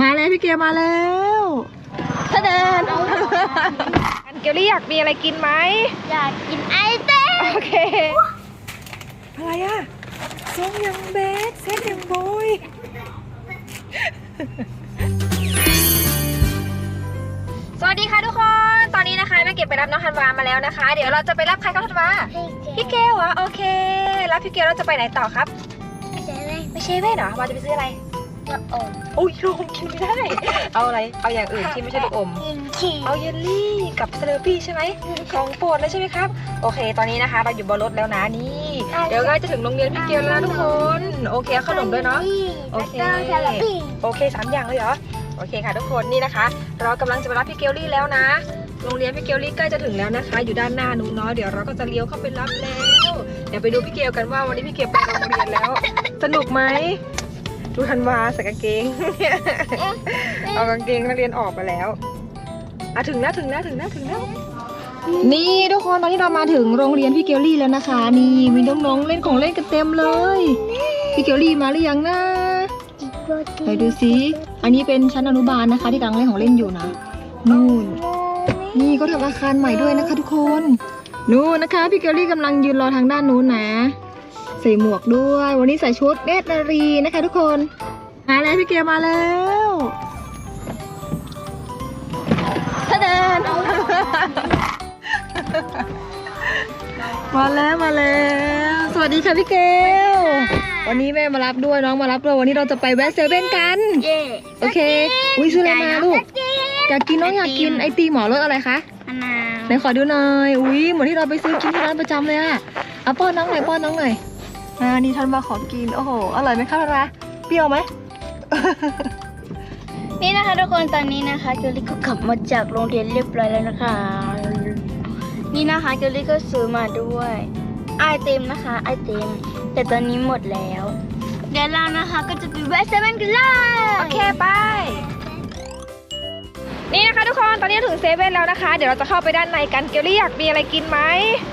มาแล้วพี่เกียวมาแล้วถ้าเดินอันเกลลี่อยากมีอะไรกินไหมอยากกินไอเต้มโอเค อะไรอะส้มยังเบสเซตยังโบยสวัสดีค่ะทุกคน ตอนนี้นะคะแม่เก็บไปรับน้องธันวามาแล้วนะคะ เดี๋ยวเราจะไปรับใครครับธันวาพี่เกลเหรอโอเครับพี่เกลเราจะไปไหนต่อครับเจ๊เลยไม่ใช่เว่นเหรอวาจะไปซื้ออะไร จะอมอุ้ยลูกอมกินไม่ได้ เอาอะไร เอาอย่างอื่นที่ไม่ใช่ลูกอม กินขี้เอาเยลลี่กับสเลอร์ปี้ใช่ไหมของโปรดเลยใช่ไหมครับ โอเค ตอนนี้นะคะ เราอยู่บนรถแล้วนะนี่ เดี๋ยวใกล้จะถึงโรงเรียนพี่เกลแล้วนะทุกคน โอเคเอาขนมด้วยเนาะ โอเคแล้วก็ซาลาปี้โอเคสามอย่างเลยเหรอ โอเคค่ะทุกคนนี่นะคะ เรากำลังจะไปรับพี่เกลลี่แล้วนะ โรงเรียนพี่เกลลี่ใกล้จะถึงแล้วนะคะ อยู่ด้านหน้านู้นเนาะ เดี๋ยวเราก็จะเลี้ยวเข้าไปรับแล้ว เดี๋ยวไปดูพี่เกลกันว่าวันนี้พี่เกลไปโรงเรียนแล้ว สนุกไหม ดูธันวาใส่กางเกง เอากางเกงนักเรียนออกไปแล้วอะถึงแล้วถึงแล้วถึงแล้วถึงแล้ว นี่ทุกคนตอนนี้เรามาถึงโรงเรียนพี่เกลลี่แล้วนะคะ นี่มีน้องๆเล่นของเล่นกันเต็มเลย พี่เกลลี่มาหรือยังนะไปดูสิอันนี้เป็นชั้นอนุบาลนะคะ ที่กำลังเล่นของเล่นอยู่นะนู่นนี่ก็ทำอาคารใหม่ด้วยนะคะ ทุกคน นู่นนะคะ พี่เกลลี่กำลังยืนรอทางด้านนู้นนะ ใส่หมวกด้วย วันนี้ใส่ชุดเนตรนารีนะคะทุกคน มาแล้วพี่เกลมาแล้วถ้าเดินมาแล้วมาแล้ว สวัสดีค่ะพี่เกลวันนี้แม่มารับด้วยน้องมารับด้วยวันนี้เราจะไปแวะเซเว่นกันเย่โอเค อุ้ยซื้ออะไรมาลูกอยากกินน้องอยากกินไอติมหมอรสอะไรคะมะนาวไหนขอดูหน่อย อุ้ยเหมือนที่เราไปซื้อกินที่ร้านประจำเลยอะเอาป้อนน้องหน่อยป้อนน้องหน่อย อ่านี่ท่านมาขอกิน โอ้โห อร่อยไหมคะทาราเปรี้ยวไหม นี่นะคะทุกคนตอนนี้นะคะเกลลี่ก็กลับมาจากโรงเรียนเรียบร้อยแล้วนะคะ นี่นะคะเกลลี่ก็ซื้อมาด้วยไอติมนะคะไอติมแต่ตอนนี้หมดแล้ว เดี๋ยวเรานะคะก็จะไปแวะเซเว่นกันเลยโอเคไปนี่นะคะทุกคนตอนนี้ถึงเซเว่นแล้วนะคะ เดี๋ยวเราจะเข้าไปด้านในกันเกลลี่อยากมีอะไรกินไหม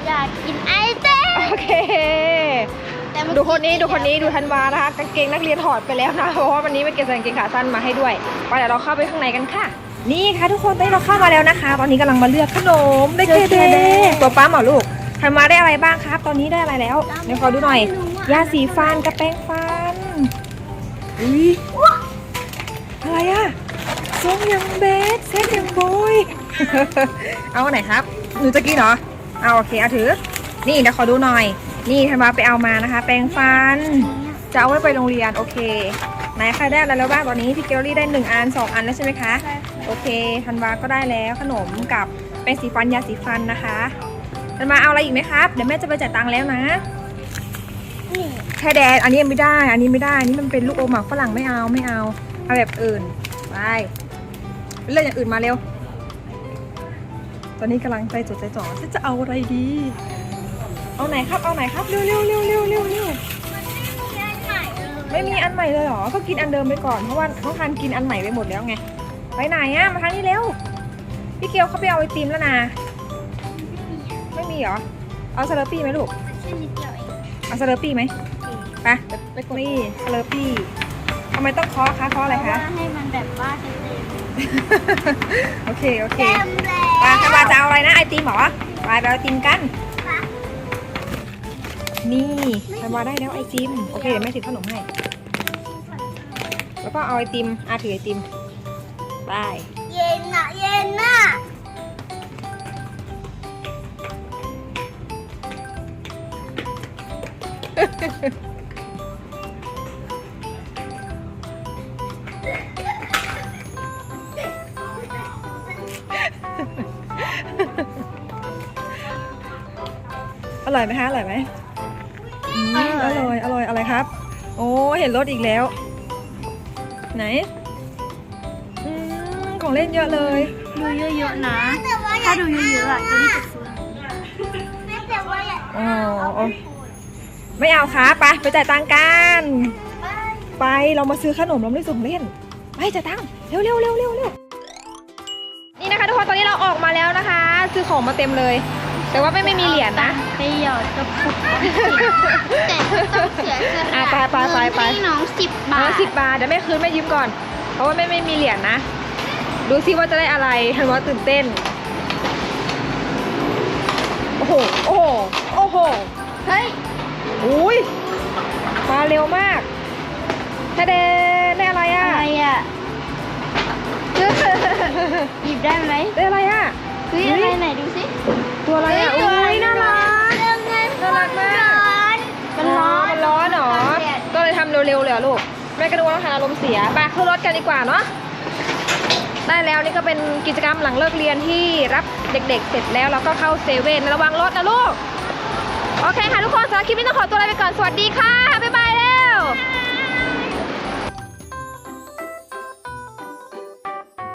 อยากกินไอเต้มโอเคแต่เมื่อ ดูคนนี้ดูคนนี้ดูธันวานะคะกางเกงนักเรียนถอดไปแล้วนะเพราะว่าวันนี้ไม่เก็บใส่กางเกงขาสั้นมาให้ด้วยไปเดี๋ยวเราเข้าไปข้างในกันค่ะ นี่ค่ะทุกคนตอนนี้เราเข้ามาแล้วนะคะ ตอนนี้กำลังมาเลือกขนมได้เคเดตัวป้าหมอลูกธันวาได้อะไรบ้างครับ ตอนนี้ได้อะไรแล้วเดี๋ยวขอดูหน่อย ยาสีฟันกับแป้งฟันอุ้ยอะไรอะส้มยังเบสเซตยังโบยเอาอันไหนครับหนูจะกินเหรอเอาโอเคเอาถือ นี่เดี๋ยวขอดูหน่อย นี่ธันวาไปเอามานะคะ แปรงฟัน จะเอาไว้ไปโรงเรียน โอเค ไหนใครได้อะไรแล้วบ้างตอนนี้พี่เกลลี่ได้หนึ่งอันสองอันแล้วใช่ไหมคะ โอเคธันวาก็ได้แล้วขนมกับแปรงสีฟันยาสีฟันนะคะธันวาเอาอะไรอีกไหมครับ เดี๋ยวแม่จะไปจ่ายตังค์แล้วนะนี่แค่แดดอันนี้ไม่ได้ อันนี้ไม่ได้ อันนี้มันเป็นลูกอมหมักฝรั่งไม่เอาไม่เอา เอาแบบอื่น ไปเลือกอย่างอื่นมาเร็ว ตอนนี้กำลังใจจดใจจ่อฉันจะเอาอะไรดี เอาไหนครับ เอาไหนครับ เร็วเร็วเร็วเร็วเร็วเร็วไม่มีอันใหม่เลยเหรอ ก็กินอันเดิมไปก่อน เพราะว่าเขาทานกินอันใหม่ไปหมดแล้วไง ไปไหนอะมาทางนี้เร็ว พี่เกียวเขาไปเอาไอติมแล้วนะ ไม่มีเหรอ เอาสเลอร์ปี้ไหมลูกแค่นิดเดียวเองเอาสเลอร์ปี้ไหมไปไปกดนี่สเลอร์ปี้ทำไมต้องเคาะคะเคาะอะไรเพคะราะว่าให้มันแบบว่าเต็มโอเค โอเค เต็มแล้วไปทำมาจะเอาอะไรนะไอติมเหรอไปไปเอาไอติมกัน นี่ทำมาได้แล้วไอติม โอเคเดี๋ยวแม่ถือขนมให้ แล้วก็เอาไอติมอาถือไอติมไปเย็นน่ะ เย็นน่ะ อร่อยไหมคะ อร่อยไหม อืมอร่อย อร่อย อะไรครับ โอ้ เห็นรถอีกแล้ว ไหนอืมของเล่นเยอะเลย ดูเยอะๆนะ ถ้าดูเยอะๆอะจะรีบไปซื้อแต่ว่าอยากอ๋อโอไม่เอาครับไปไปจ่ายตังค์กัน ไป เรามาซื้อขนมเราไม่ได้ส่งเล่น ไปจ่ายตังค์เร็วเร็วเร็วเร็วเร็วนี่นะคะทุกคน ตอนนี้เราออกมาแล้วนะคะ ซื้อของมาเต็มเลย แต่ว่าไม่ไม่มีเหรียญนะ ไปหยอดกระปุกแต่ก็ต้องเสียสอะละไปไปไปไป เงินให้น้องสิบบามาทสิบบาทเดี๋ยวแม่คืนแม่ยืมก่อนไปราะว่าไม่ไม่มีเหรียญนะ ดูซิว่าจะได้อะไรฮันวาตื่นเต้น โอ้โห โอ้โห โอ้โห เฮ้ย อุ้ยมาเร็วมากถ้าเดได้อะไรอะอะไรอะหยิบได้ไหมได้อะไรอะเฮ้ยอะไรไหนดูสิ ตัวอะไรอะเฮ้อุ้ยยน่ารักเรื่องเงินน่ารักมากมันร้อนมันร้อนเหรอแดดก็เลยทำเร็วๆเลยเหรอลูกแม่ก็นึกว่าต้องทานอารมณ์เสียไปขึ้นรถกันดีกว่าเนาะได้แล้วนี่ก็เป็นกิจกรรมหลังเลิกเรียนที่รับเด็ก ๆ เสร็จแล้วเราก็เข้าเซเว่นระวังรถนะลูกโอเคค่ะทุกคนสำหรับคลิปนี้ต้องขอตัวลาไปก่อนสวัสดีค่ะ